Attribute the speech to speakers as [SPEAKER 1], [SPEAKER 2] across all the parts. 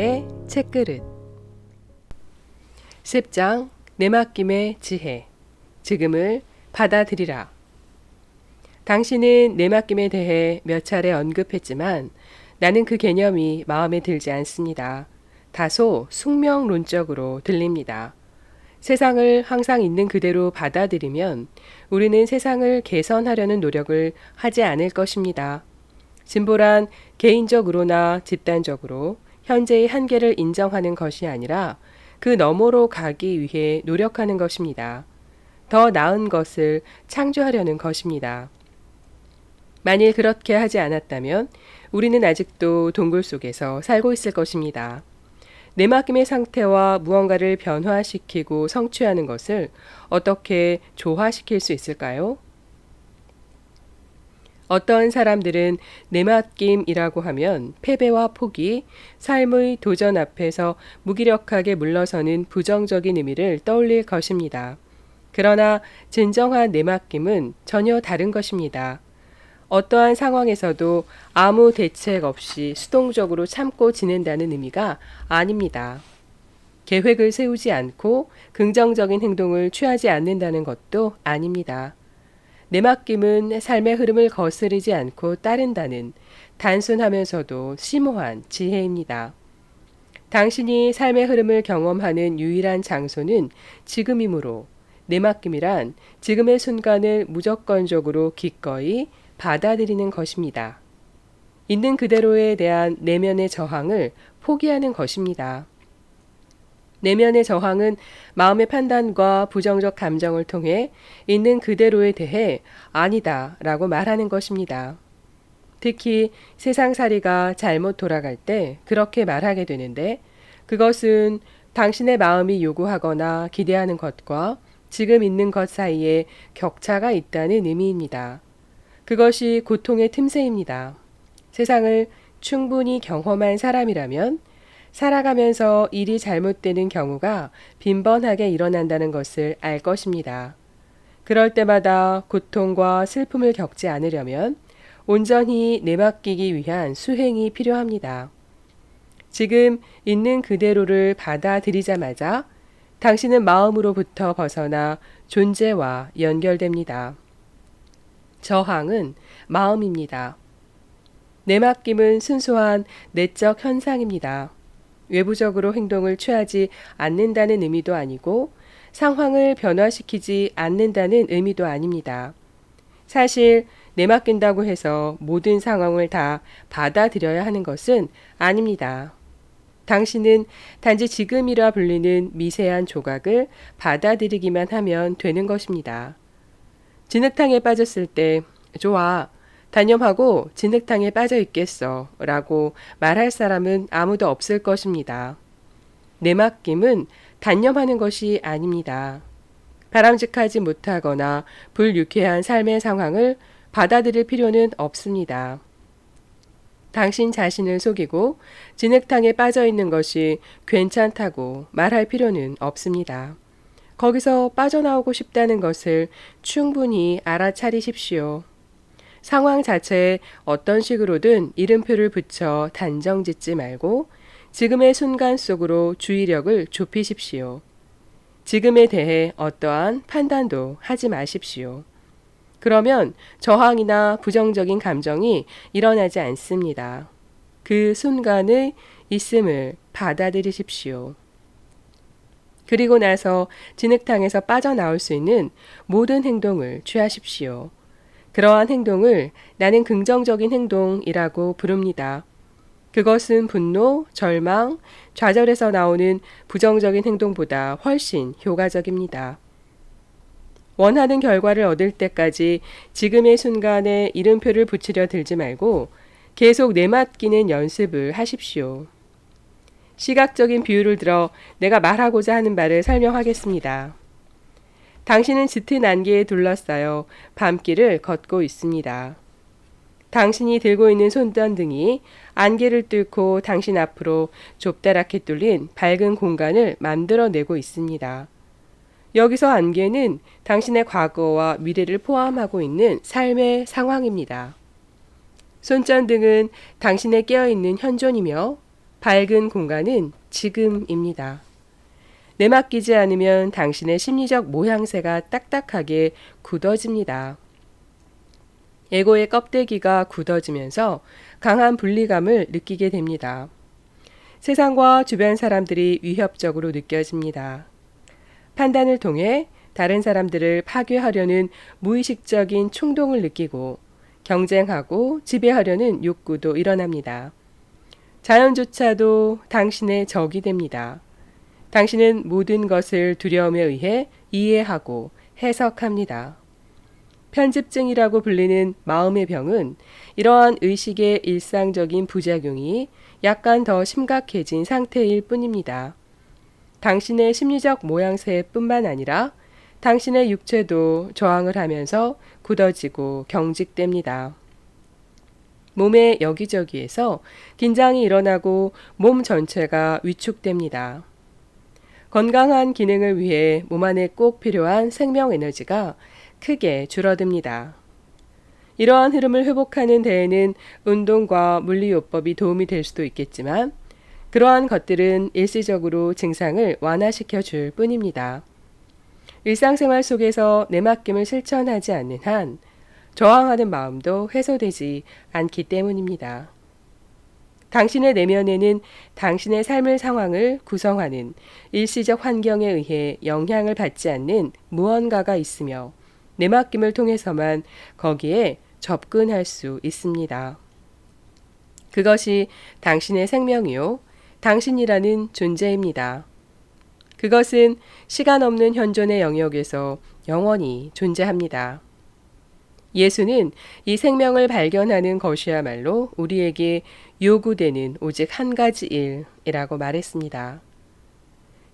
[SPEAKER 1] 무아의 책그릇 10장 내맡김의 지혜 지금을 받아들이라 당신은 내맡김에 대해 몇 차례 언급했지만 나는 그 개념이 마음에 들지 않습니다. 다소 숙명론적으로 들립니다. 세상을 항상 있는 그대로 받아들이면 우리는 세상을 개선하려는 노력을 하지 않을 것입니다. 진보란 개인적으로나 집단적으로 현재의 한계를 인정하는 것이 아니라 그 너머로 가기 위해 노력하는 것입니다. 더 나은 것을 창조하려는 것입니다. 만일 그렇게 하지 않았다면 우리는 아직도 동굴 속에서 살고 있을 것입니다. 내맡김의 상태와 무언가를 변화시키고 성취하는 것을 어떻게 조화시킬 수 있을까요? 어떤 사람들은 내맡김이라고 하면 패배와 포기, 삶의 도전 앞에서 무기력하게 물러서는 부정적인 의미를 떠올릴 것입니다. 그러나 진정한 내맡김은 전혀 다른 것입니다. 어떠한 상황에서도 아무 대책 없이 수동적으로 참고 지낸다는 의미가 아닙니다. 계획을 세우지 않고 긍정적인 행동을 취하지 않는다는 것도 아닙니다. 내맡김은 삶의 흐름을 거스르지 않고 따른다는 단순하면서도 심오한 지혜입니다. 당신이 삶의 흐름을 경험하는 유일한 장소는 지금이므로 내맡김이란 지금의 순간을 무조건적으로 기꺼이 받아들이는 것입니다. 있는 그대로에 대한 내면의 저항을 포기하는 것입니다. 내면의 저항은 마음의 판단과 부정적 감정을 통해 있는 그대로에 대해 아니다 라고 말하는 것입니다. 특히 세상살이가 잘못 돌아갈 때 그렇게 말하게 되는데 그것은 당신의 마음이 요구하거나 기대하는 것과 지금 있는 것 사이에 격차가 있다는 의미입니다. 그것이 고통의 틈새입니다. 세상을 충분히 경험한 사람이라면 살아가면서 일이 잘못되는 경우가 빈번하게 일어난다는 것을 알 것입니다. 그럴 때마다 고통과 슬픔을 겪지 않으려면 온전히 내맡기기 위한 수행이 필요합니다. 지금 있는 그대로를 받아들이자마자 당신은 마음으로부터 벗어나 존재와 연결됩니다. 저항은 마음입니다. 내맡김은 순수한 내적 현상입니다. 외부적으로 행동을 취하지 않는다는 의미도 아니고 상황을 변화시키지 않는다는 의미도 아닙니다. 사실 내맡긴다고 해서 모든 상황을 다 받아들여야 하는 것은 아닙니다. 당신은 단지 지금이라 불리는 미세한 조각을 받아들이기만 하면 되는 것입니다. 진흙탕에 빠졌을 때, 좋아, 단념하고 진흙탕에 빠져 있겠어 라고 말할 사람은 아무도 없을 것입니다. 내맡김은 단념하는 것이 아닙니다. 바람직하지 못하거나 불유쾌한 삶의 상황을 받아들일 필요는 없습니다. 당신 자신을 속이고 진흙탕에 빠져 있는 것이 괜찮다고 말할 필요는 없습니다. 거기서 빠져나오고 싶다는 것을 충분히 알아차리십시오. 상황 자체에 어떤 식으로든 이름표를 붙여 단정 짓지 말고 지금의 순간 속으로 주의력을 좁히십시오. 지금에 대해 어떠한 판단도 하지 마십시오. 그러면 저항이나 부정적인 감정이 일어나지 않습니다. 그 순간의 있음을 받아들이십시오. 그리고 나서 진흙탕에서 빠져나올 수 있는 모든 행동을 취하십시오. 그러한 행동을 나는 긍정적인 행동이라고 부릅니다. 그것은 분노, 절망, 좌절에서 나오는 부정적인 행동보다 훨씬 효과적입니다. 원하는 결과를 얻을 때까지 지금의 순간에 이름표를 붙이려 들지 말고 계속 내맡기는 연습을 하십시오. 시각적인 비유를 들어 내가 말하고자 하는 말을 설명하겠습니다. 당신은 짙은 안개에 둘러싸여 밤길을 걷고 있습니다. 당신이 들고 있는 손전등이 안개를 뚫고 당신 앞으로 좁다랗게 뚫린 밝은 공간을 만들어내고 있습니다. 여기서 안개는 당신의 과거와 미래를 포함하고 있는 삶의 상황입니다. 손전등은 당신의 깨어있는 현존이며 밝은 공간은 지금입니다. 내맡기지 않으면 당신의 심리적 모양새가 딱딱하게 굳어집니다. 에고의 껍데기가 굳어지면서 강한 분리감을 느끼게 됩니다. 세상과 주변 사람들이 위협적으로 느껴집니다. 판단을 통해 다른 사람들을 파괴하려는 무의식적인 충동을 느끼고 경쟁하고 지배하려는 욕구도 일어납니다. 자연조차도 당신의 적이 됩니다. 당신은 모든 것을 두려움에 의해 이해하고 해석합니다. 편집증이라고 불리는 마음의 병은 이러한 의식의 일상적인 부작용이 약간 더 심각해진 상태일 뿐입니다. 당신의 심리적 모양새뿐만 아니라 당신의 육체도 저항을 하면서 굳어지고 경직됩니다. 몸의 여기저기에서 긴장이 일어나고 몸 전체가 위축됩니다. 건강한 기능을 위해 몸 안에 꼭 필요한 생명 에너지가 크게 줄어듭니다. 이러한 흐름을 회복하는 데에는 운동과 물리요법이 도움이 될 수도 있겠지만 그러한 것들은 일시적으로 증상을 완화시켜 줄 뿐입니다. 일상생활 속에서 내 맡김을 실천하지 않는 한 저항하는 마음도 해소되지 않기 때문입니다. 당신의 내면에는 당신의 삶의 상황을 구성하는 일시적 환경에 의해 영향을 받지 않는 무언가가 있으며 내 맡김을 통해서만 거기에 접근할 수 있습니다. 그것이 당신의 생명이요, 당신이라는 존재입니다. 그것은 시간 없는 현존의 영역에서 영원히 존재합니다. 예수는 이 생명을 발견하는 것이야말로 우리에게 요구되는 오직 한 가지 일이라고 말했습니다.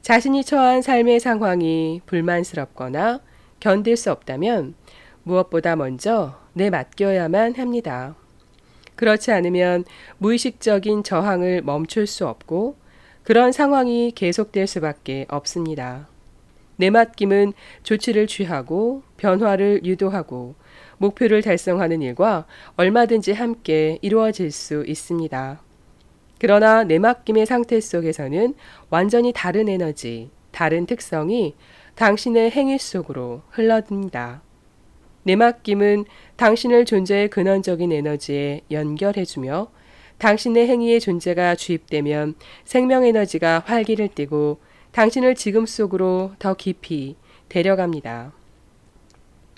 [SPEAKER 1] 자신이 처한 삶의 상황이 불만스럽거나 견딜 수 없다면 무엇보다 먼저 내 맡겨야만 합니다. 그렇지 않으면 무의식적인 저항을 멈출 수 없고 그런 상황이 계속될 수밖에 없습니다. 내 맡김은 조치를 취하고 변화를 유도하고 목표를 달성하는 일과 얼마든지 함께 이루어질 수 있습니다. 그러나 내맡김의 상태 속에서는 완전히 다른 에너지, 다른 특성이 당신의 행위 속으로 흘러듭니다. 내맡김은 당신을 존재의 근원적인 에너지에 연결해주며 당신의 행위의 존재가 주입되면 생명 에너지가 활기를 띠고 당신을 지금 속으로 더 깊이 데려갑니다.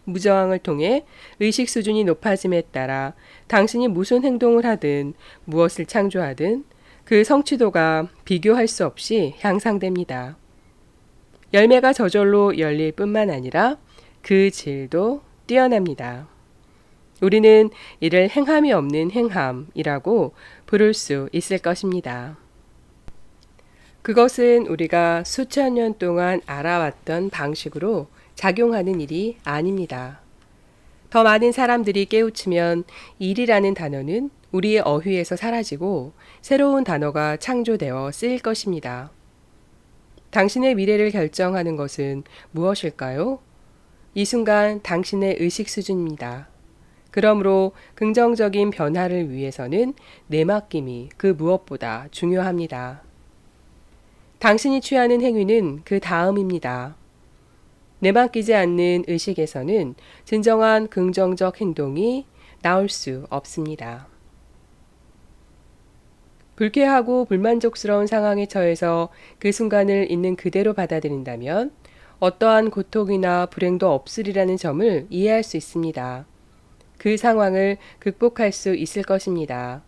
[SPEAKER 1] 무저항을 통해 의식 수준이 높아짐에 따라 당신이 무슨 행동을 하든 무엇을 창조하든 그 성취도가 비교할 수 없이 향상됩니다. 열매가 저절로 열릴 뿐만 아니라 그 질도 뛰어납니다. 우리는 이를 행함이 없는 행함이라고 부를 수 있을 것입니다. 그것은 우리가 수천 년 동안 알아왔던 방식으로 작용하는 일이 아닙니다. 더 많은 사람들이 깨우치면 일이라는 단어는 우리의 어휘에서 사라지고 새로운 단어가 창조되어 쓰일 것입니다. 당신의 미래를 결정하는 것은 무엇일까요? 이 순간 당신의 의식 수준입니다. 그러므로 긍정적인 변화를 위해서는 내맡김이 그 무엇보다 중요합니다. 당신이 취하는 행위는 그 다음입니다. 내맡기지 않는 의식에서는 진정한 긍정적 행동이 나올 수 없습니다. 불쾌하고 불만족스러운 상황에 처해서 그 순간을 있는 그대로 받아들인다면 어떠한 고통이나 불행도 없으리라는 점을 이해할 수 있습니다. 그 상황을 극복할 수 있을 것입니다.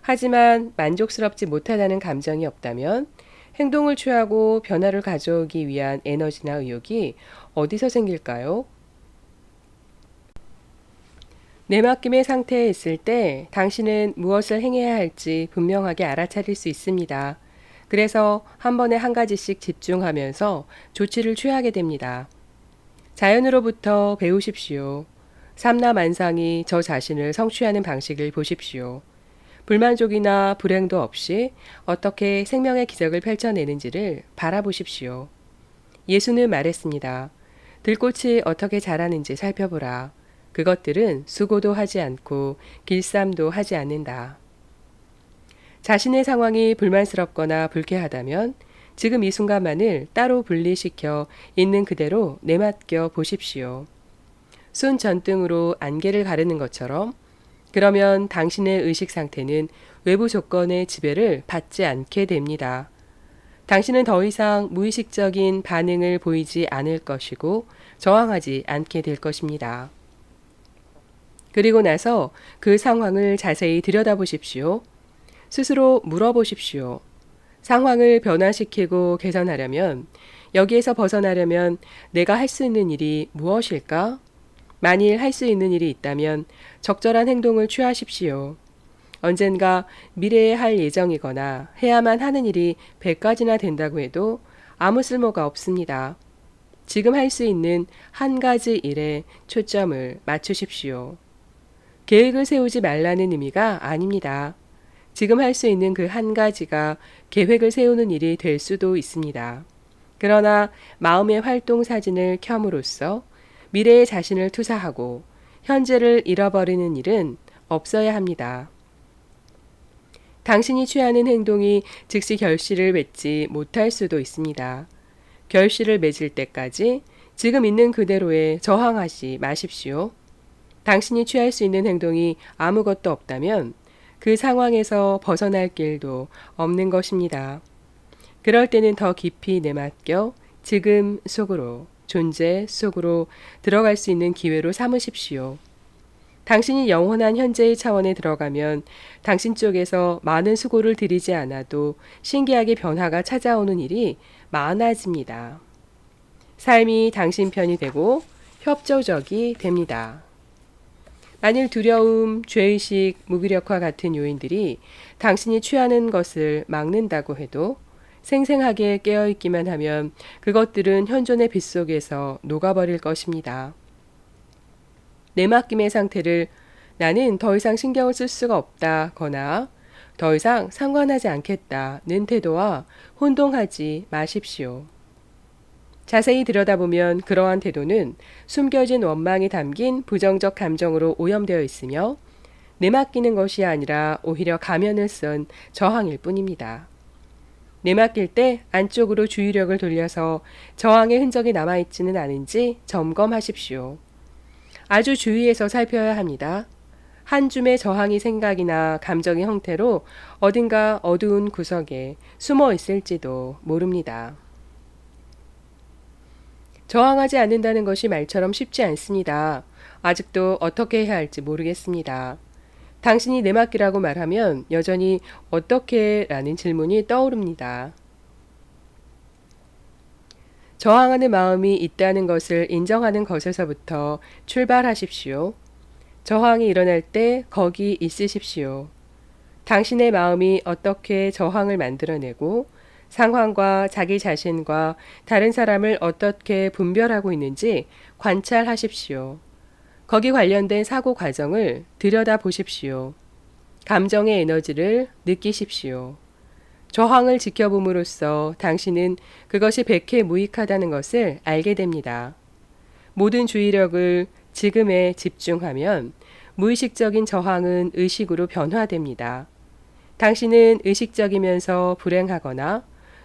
[SPEAKER 1] 하지만 만족스럽지 못하다는 감정이 없다면 행동을 취하고 변화를 가져오기 위한 에너지나 의욕이 어디서 생길까요? 내맡김의 상태에 있을 때 당신은 무엇을 행해야 할지 분명하게 알아차릴 수 있습니다. 그래서 한 번에 한 가지씩 집중하면서 조치를 취하게 됩니다. 자연으로부터 배우십시오. 삼라만상이 저 자신을 성취하는 방식을 보십시오. 불만족이나 불행도 없이 어떻게 생명의 기적을 펼쳐내는지를 바라보십시오. 예수는 말했습니다. 들꽃이 어떻게 자라는지 살펴보라. 그것들은 수고도 하지 않고 길쌈도 하지 않는다. 자신의 상황이 불만스럽거나 불쾌하다면 지금 이 순간만을 따로 분리시켜 있는 그대로 내맡겨 보십시오. 손 전등으로 안개를 가르는 것처럼 그러면 당신의 의식 상태는 외부 조건의 지배를 받지 않게 됩니다. 당신은 더 이상 무의식적인 반응을 보이지 않을 것이고 저항하지 않게 될 것입니다. 그리고 나서 그 상황을 자세히 들여다보십시오. 스스로 물어보십시오. 상황을 변화시키고 개선하려면 여기에서 벗어나려면 내가 할 수 있는 일이 무엇일까? 만일 할 수 있는 일이 있다면 적절한 행동을 취하십시오. 언젠가 미래에 할 예정이거나 해야만 하는 일이 100가지나 된다고 해도 아무 쓸모가 없습니다. 지금 할 수 있는 한 가지 일에 초점을 맞추십시오. 계획을 세우지 말라는 의미가 아닙니다. 지금 할 수 있는 그 한 가지가 계획을 세우는 일이 될 수도 있습니다. 그러나 마음의 활동 사진을 켬으로써 미래의 자신을 투사하고 현재를 잃어버리는 일은 없어야 합니다. 당신이 취하는 행동이 즉시 결실을 맺지 못할 수도 있습니다. 결실을 맺을 때까지 지금 있는 그대로에 저항하지 마십시오. 당신이 취할 수 있는 행동이 아무것도 없다면 그 상황에서 벗어날 길도 없는 것입니다. 그럴 때는 더 깊이 내맡겨 지금 속으로, 존재 속으로 들어갈 수 있는 기회로 삼으십시오. 당신이 영원한 현재의 차원에 들어가면 당신 쪽에서 많은 수고를 들이지 않아도 신기하게 변화가 찾아오는 일이 많아집니다. 삶이 당신 편이 되고 협조적이 됩니다. 만일 두려움, 죄의식, 무기력화 같은 요인들이 당신이 취하는 것을 막는다고 해도 생생하게 깨어있기만 하면 그것들은 현존의 빛 속에서 녹아버릴 것입니다. 내맡김의 상태를 나는 더 이상 신경을 쓸 수가 없다거나 더 이상 상관하지 않겠다는 태도와 혼동하지 마십시오. 자세히 들여다보면 그러한 태도는 숨겨진 원망이 담긴 부정적 감정으로 오염되어 있으며 내맡기는 것이 아니라 오히려 가면을 쓴 저항일 뿐입니다. 내맡길 때 안쪽으로 주의력을 돌려서 저항의 흔적이 남아있지는 않은지 점검하십시오. 아주 주의해서 살펴야 합니다. 한 줌의 저항이 생각이나 감정의 형태로 어딘가 어두운 구석에 숨어 있을지도 모릅니다. 저항하지 않는다는 것이 말처럼 쉽지 않습니다. 아직도 어떻게 해야 할지 모르겠습니다. 당신이 내 맡기라고 말하면 여전히 어떻게 라는 질문이 떠오릅니다. 저항하는 마음이 있다는 것을 인정하는 것에서부터 출발하십시오. 저항이 일어날 때 거기 있으십시오. 당신의 마음이 어떻게 저항을 만들어내고 상황과 자기 자신과 다른 사람을 어떻게 분별하고 있는지 관찰하십시오. 거기 관련된 사고 과정을 들여다 보십시오. 감정의 에너지를 느끼십시오. 저항을 지켜봄으로써 당신은 그것이 백해 무익하다는 것을 알게 됩니다. 모든 주의력을 지금에 집중하면 무의식적인 저항은 의식으로 변화됩니다. 당신은 의식적이면서 불행하거나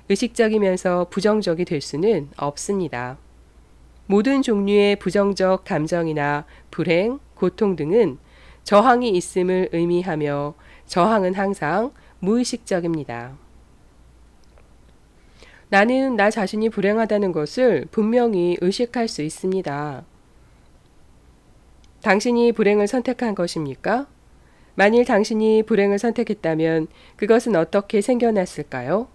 [SPEAKER 1] 의식적이면서 부정적이 될 수는 없습니다. 모든 종류의 부정적 감정이나 불행, 고통 등은 저항이 있음을 의미하며 저항은 항상 무의식적입니다. 나는 나 자신이 불행하다는 것을 분명히 의식할 수 있습니다. 당신이 불행을 선택한 것입니까? 만일 당신이 불행을 선택했다면 그것은 어떻게 생겨났을까요?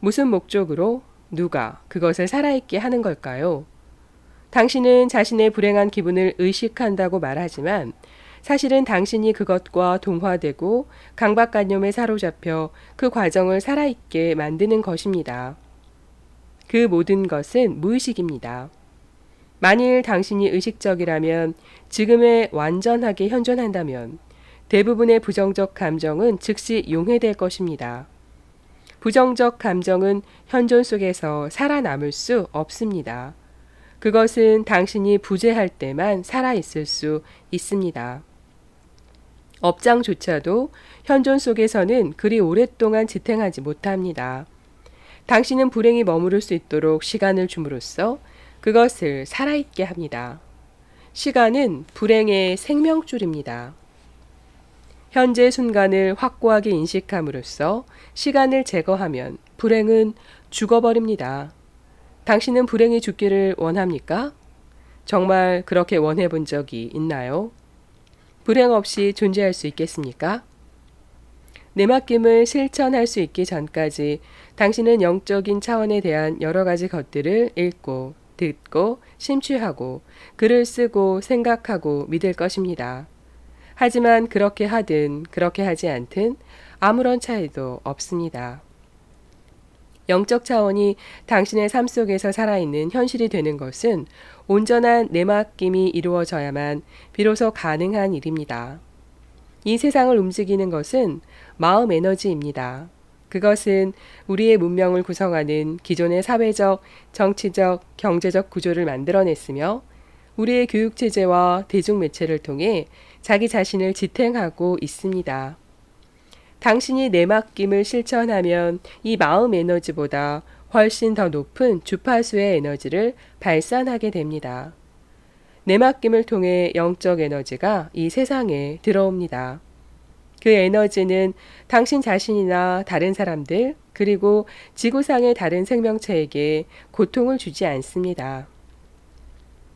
[SPEAKER 1] 무슨 목적으로 누가 그것을 살아있게 하는 걸까요? 당신은 자신의 불행한 기분을 의식한다고 말하지만 사실은 당신이 그것과 동화되고 강박관념에 사로잡혀 그 과정을 살아있게 만드는 것입니다. 그 모든 것은 무의식입니다. 만일 당신이 의식적이라면 지금에 완전하게 현존한다면 대부분의 부정적 감정은 즉시 용해될 것입니다. 부정적 감정은 현존 속에서 살아남을 수 없습니다. 그것은 당신이 부재할 때만 살아있을 수 있습니다. 업장조차도 현존 속에서는 그리 오랫동안 지탱하지 못합니다. 당신은 불행이 머무를 수 있도록 시간을 줌으로써 그것을 살아있게 합니다. 시간은 불행의 생명줄입니다. 현재 순간을 확고하게 인식함으로써 시간을 제거하면 불행은 죽어버립니다. 당신은 불행이 죽기를 원합니까? 정말 그렇게 원해 본 적이 있나요? 불행 없이 존재할 수 있겠습니까? 내 맡김을 실천할 수 있기 전까지 당신은 영적인 차원에 대한 여러 가지 것들을 읽고, 듣고, 심취하고, 글을 쓰고, 생각하고, 믿을 것입니다. 하지만 그렇게 하든, 그렇게 하지 않든, 아무런 차이도 없습니다. 영적 차원이 당신의 삶 속에서 살아있는 현실이 되는 것은 온전한 내맡김이 이루어져야만 비로소 가능한 일입니다. 이 세상을 움직이는 것은 마음 에너지입니다. 그것은 우리의 문명을 구성하는 기존의 사회적, 정치적, 경제적 구조를 만들어냈으며 우리의 교육체제와 대중매체를 통해 자기 자신을 지탱하고 있습니다. 당신이 내 맡김을 실천하면 이 마음 에너지보다 훨씬 더 높은 주파수의 에너지를 발산하게 됩니다. 내 맡김을 통해 영적 에너지가 이 세상에 들어옵니다. 그 에너지는 당신 자신이나 다른 사람들, 그리고 지구상의 다른 생명체에게 고통을 주지 않습니다.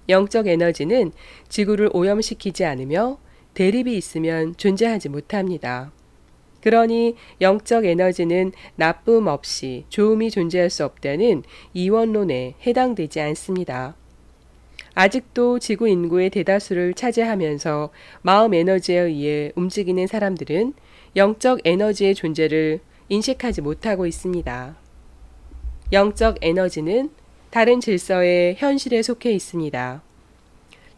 [SPEAKER 1] 영적 에너지는 지구를 오염시키지 않으며 대립이 있으면 존재하지 못합니다. 그러니 영적 에너지는 나쁨 없이 좋음이 존재할 수 없다는 이원론에 해당되지 않습니다. 아직도 지구 인구의 대다수를 차지하면서 마음 에너지에 의해 움직이는 사람들은 영적 에너지의 존재를 인식하지 못하고 있습니다. 영적 에너지는 다른 질서의 현실에 속해 있습니다.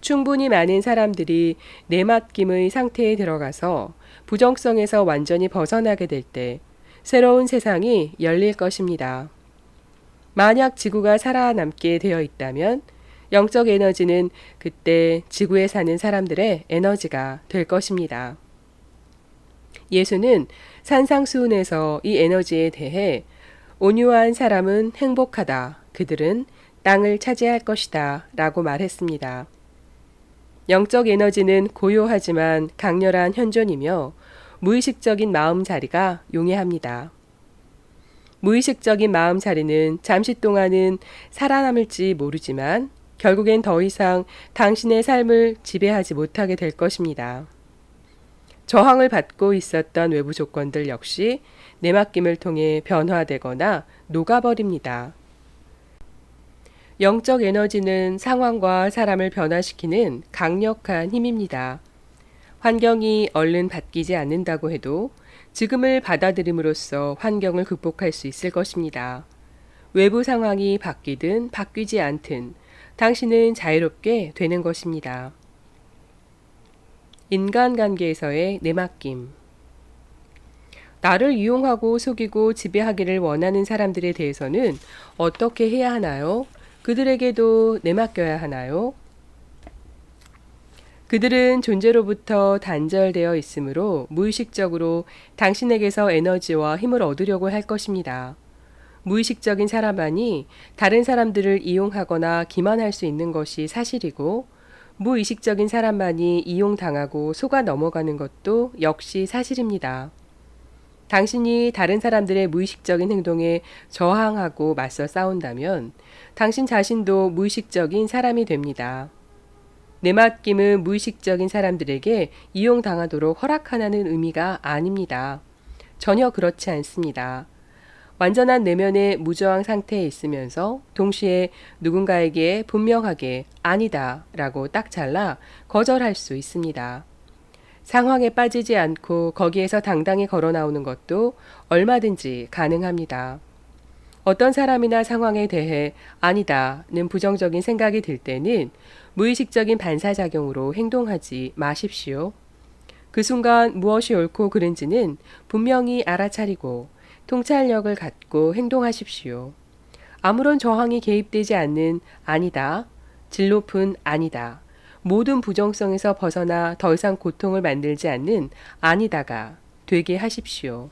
[SPEAKER 1] 충분히 많은 사람들이 내맡김의 상태에 들어가서 부정성에서 완전히 벗어나게 될 때 새로운 세상이 열릴 것입니다. 만약 지구가 살아남게 되어 있다면 영적 에너지는 그때 지구에 사는 사람들의 에너지가 될 것입니다. 예수는 산상수훈에서 이 에너지에 대해 온유한 사람은 행복하다. 그들은 땅을 차지할 것이다. 라고 말했습니다. 영적 에너지는 고요하지만 강렬한 현존이며 무의식적인 마음 자리가 용이합니다. 무의식적인 마음 자리는 잠시 동안은 살아남을지 모르지만 결국엔 더 이상 당신의 삶을 지배하지 못하게 될 것입니다. 저항을 받고 있었던 외부 조건들 역시 내맡김을 통해 변화되거나 녹아버립니다. 영적 에너지는 상황과 사람을 변화시키는 강력한 힘입니다. 환경이 얼른 바뀌지 않는다고 해도 지금을 받아들임으로써 환경을 극복할 수 있을 것입니다. 외부 상황이 바뀌든 바뀌지 않든 당신은 자유롭게 되는 것입니다. 인간관계에서의 내맡김 나를 이용하고 속이고 지배하기를 원하는 사람들에 대해서는 어떻게 해야 하나요? 그들에게도 내맡겨야 하나요? 그들은 존재로부터 단절되어 있으므로 무의식적으로 당신에게서 에너지와 힘을 얻으려고 할 것입니다. 무의식적인 사람만이 다른 사람들을 이용하거나 기만할 수 있는 것이 사실이고, 무의식적인 사람만이 이용당하고 속아 넘어가는 것도 역시 사실입니다. 당신이 다른 사람들의 무의식적인 행동에 저항하고 맞서 싸운다면 당신 자신도 무의식적인 사람이 됩니다. 내 맡김은 무의식적인 사람들에게 이용당하도록 허락하라는 의미가 아닙니다. 전혀 그렇지 않습니다. 완전한 내면의 무저항 상태에 있으면서 동시에 누군가에게 분명하게 아니다 라고 딱 잘라 거절할 수 있습니다. 상황에 빠지지 않고 거기에서 당당히 걸어 나오는 것도 얼마든지 가능합니다. 어떤 사람이나 상황에 대해 아니다는 부정적인 생각이 들 때는 무의식적인 반사작용으로 행동하지 마십시오. 그 순간 무엇이 옳고 그른지는 분명히 알아차리고 통찰력을 갖고 행동하십시오. 아무런 저항이 개입되지 않는 아니다, 질 높은 아니다, 모든 부정성에서 벗어나 더 이상 고통을 만들지 않는 아니다가 되게 하십시오.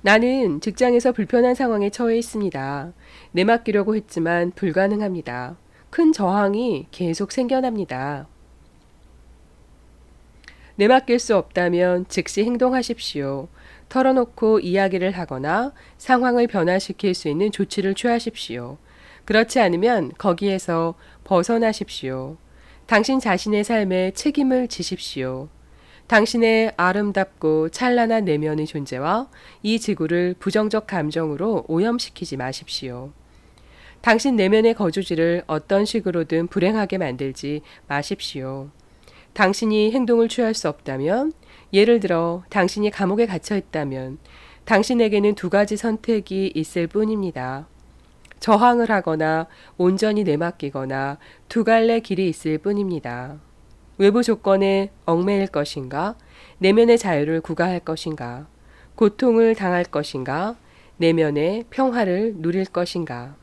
[SPEAKER 1] 나는 직장에서 불편한 상황에 처해 있습니다. 내맡기려고 했지만 불가능합니다. 큰 저항이 계속 생겨납니다. 내맡길 수 없다면 즉시 행동하십시오. 털어놓고 이야기를 하거나 상황을 변화시킬 수 있는 조치를 취하십시오. 그렇지 않으면 거기에서 벗어나십시오. 당신 자신의 삶에 책임을 지십시오. 당신의 아름답고 찬란한 내면의 존재와 이 지구를 부정적 감정으로 오염시키지 마십시오. 당신 내면의 거주지를 어떤 식으로든 불행하게 만들지 마십시오. 당신이 행동을 취할 수 없다면, 예를 들어 당신이 감옥에 갇혀 있다면, 당신에게는 두 가지 선택이 있을 뿐입니다. 저항을 하거나 온전히 내맡기거나 두 갈래 길이 있을 뿐입니다. 외부 조건에 얽매일 것인가, 내면의 자유를 구가할 것인가, 고통을 당할 것인가, 내면의 평화를 누릴 것인가.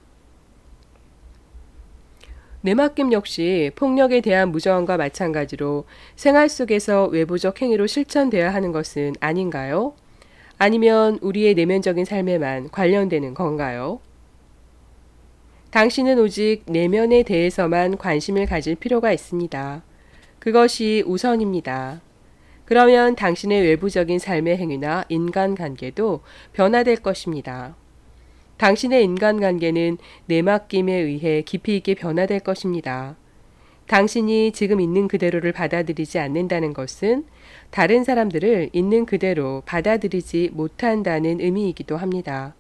[SPEAKER 1] 내맡김 역시 폭력에 대한 무저항과 마찬가지로 생활 속에서 외부적 행위로 실천되어야 하는 것은 아닌가요? 아니면 우리의 내면적인 삶에만 관련되는 건가요? 당신은 오직 내면에 대해서만 관심을 가질 필요가 있습니다. 그것이 우선입니다. 그러면 당신의 외부적인 삶의 행위나 인간관계도 변화될 것입니다. 당신의 인간관계는 내 맡김에 의해 깊이 있게 변화될 것입니다. 당신이 지금 있는 그대로를 받아들이지 않는다는 것은 다른 사람들을 있는 그대로 받아들이지 못한다는 의미이기도 합니다.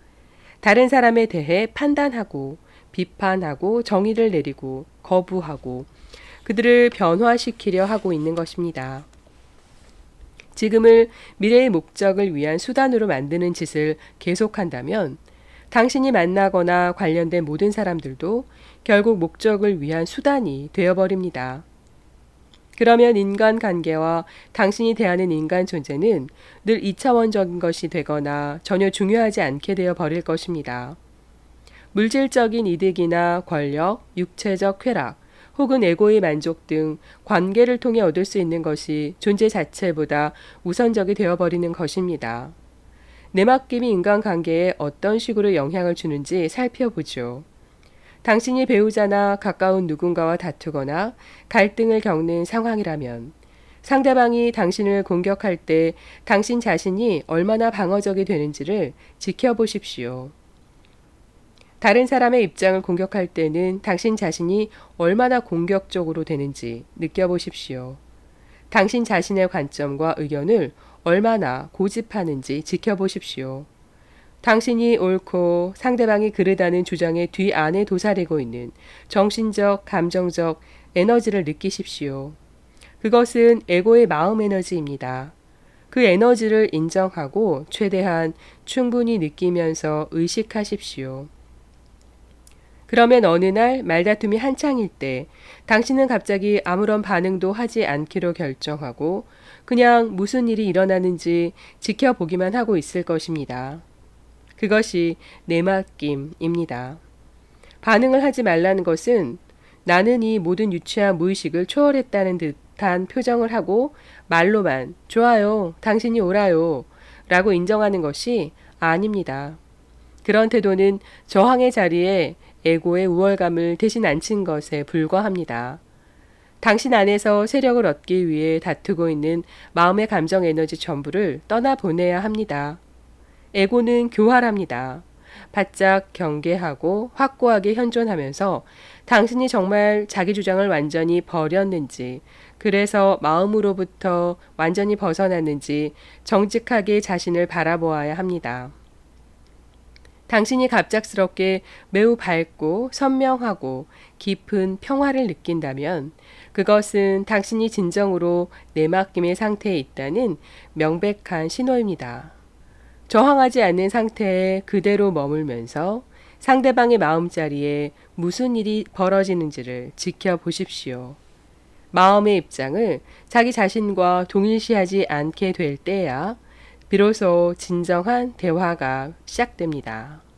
[SPEAKER 1] 다른 사람에 대해 판단하고 비판하고 정의를 내리고 거부하고 그들을 변화시키려 하고 있는 것입니다. 지금을 미래의 목적을 위한 수단으로 만드는 짓을 계속한다면 당신이 만나거나 관련된 모든 사람들도 결국 목적을 위한 수단이 되어버립니다. 그러면 인간 관계와 당신이 대하는 인간 존재는 늘 2차원적인 것이 되거나 전혀 중요하지 않게 되어 버릴 것입니다. 물질적인 이득이나 권력, 육체적 쾌락, 혹은 에고의 만족 등 관계를 통해 얻을 수 있는 것이 존재 자체보다 우선적이 되어버리는 것입니다. 내맡김이 인간관계에 어떤 식으로 영향을 주는지 살펴보죠. 당신이 배우자나 가까운 누군가와 다투거나 갈등을 겪는 상황이라면 상대방이 당신을 공격할 때 당신 자신이 얼마나 방어적이 되는지를 지켜보십시오. 다른 사람의 입장을 공격할 때는 당신 자신이 얼마나 공격적으로 되는지 느껴보십시오. 당신 자신의 관점과 의견을 얼마나 고집하는지 지켜보십시오. 당신이 옳고 상대방이 그르다는 주장의 뒤 안에 도사리고 있는 정신적, 감정적 에너지를 느끼십시오. 그것은 에고의 마음 에너지입니다. 그 에너지를 인정하고 최대한 충분히 느끼면서 의식하십시오. 그러면 어느 날 말다툼이 한창일 때 당신은 갑자기 아무런 반응도 하지 않기로 결정하고 그냥 무슨 일이 일어나는지 지켜보기만 하고 있을 것입니다. 그것이 내맡김입니다. 반응을 하지 말라는 것은 나는 이 모든 유치한 무의식을 초월했다는 듯한 표정을 하고 말로만 좋아요, 당신이 옳아요 라고 인정하는 것이 아닙니다. 그런 태도는 저항의 자리에 에고의 우월감을 대신 앉힌 것에 불과합니다. 당신 안에서 세력을 얻기 위해 다투고 있는 마음의 감정 에너지 전부를 떠나보내야 합니다. 에고는 교활합니다. 바짝 경계하고 확고하게 현존하면서 당신이 정말 자기 주장을 완전히 버렸는지, 그래서 마음으로부터 완전히 벗어났는지 정직하게 자신을 바라보아야 합니다. 당신이 갑작스럽게 매우 밝고 선명하고 깊은 평화를 느낀다면 그것은 당신이 진정으로 내맡김의 상태에 있다는 명백한 신호입니다. 저항하지 않는 상태에 그대로 머물면서 상대방의 마음자리에 무슨 일이 벌어지는지를 지켜보십시오. 마음의 입장을 자기 자신과 동일시하지 않게 될 때야 비로소 진정한 대화가 시작됩니다.